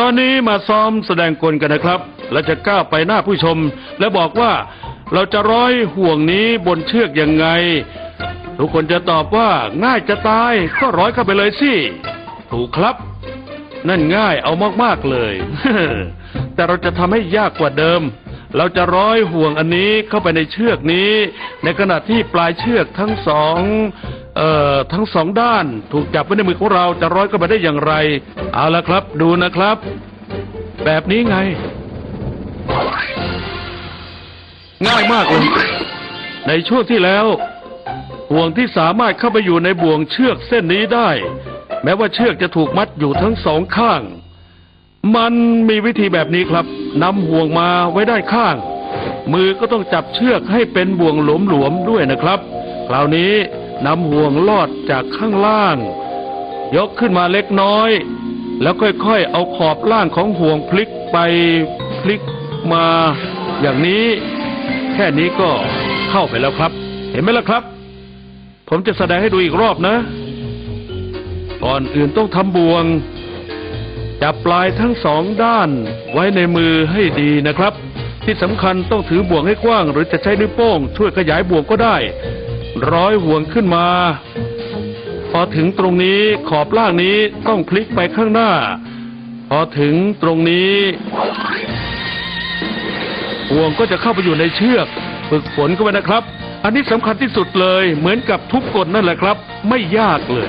ตอนนี้มาซ้อมแสดงกลกันนะครับ และจะก้าวไปหน้าผู้ชม และบอกว่าเราจะร้อยห่วงนี้บนเชือกยังไง ทุกคนจะตอบว่าง่ายจะตายก็ร้อยเข้าไปเลยสิ ถูกครับ นั่นง่ายเอามากๆเลย แต่เราจะทำให้ยากกว่าเดิม เราจะร้อยห่วงอันนี้เข้าไปในเชือกนี้ ในขณะที่ปลายเชือกทั้งสองเอ่อทั้งสองด้านถูกจับไว้ในมือของเราจะร้อยเข้าไปได้อย่างไร เอาละครับ ดูนะครับ แบบนี้ไง ง่ายมากเลยในช่วงที่แล้ว ห่วงที่สามารถเข้าไปอยู่ในบ่วงเชือกเส้นนี้ได้ แม้ว่าเชือกจะถูกมัดอยู่ทั้งสองข้าง มันมีวิธีแบบนี้ครับนำห่วงมาไว้ด้านข้าง มือก็ต้องจับเชือกให้เป็นบ่วงหลวมๆด้วยนะครับ คราวนี้นำห่วงลอดจากข้างล่าง ยกขึ้นมาเล็กน้อย แล้วค่อยๆ เอาขอบล่างของห่วงพลิกไปพลิกมา อย่างนี้ แค่นี้ก็เข้าไปแล้วครับ เห็นไหมล่ะครับ ผมจะแสดงให้ดูอีกรอบนะ ก่อนอื่นต้องทำบ่วง จับปลายทั้งสองด้านไว้ในมือให้ดีนะครับ ที่สำคัญต้องถือบ่วงให้กว้าง หรือจะใช้นิ้วโป้ง ช่วยขยายบ่วงก็ได้ ร้อยห่วงขึ้นมา พอถึงตรงนี้ขอบล่างนี้ต้องพลิกไปข้างหน้า พอถึงตรงนี้ห่วงก็จะเข้าไปอยู่ในเชือกฝึกฝนกันไว้นะครับ อันนี้สำคัญที่สุดเลย เหมือนกับทุกกฎนั่นแหละครับ ไม่ยากเลย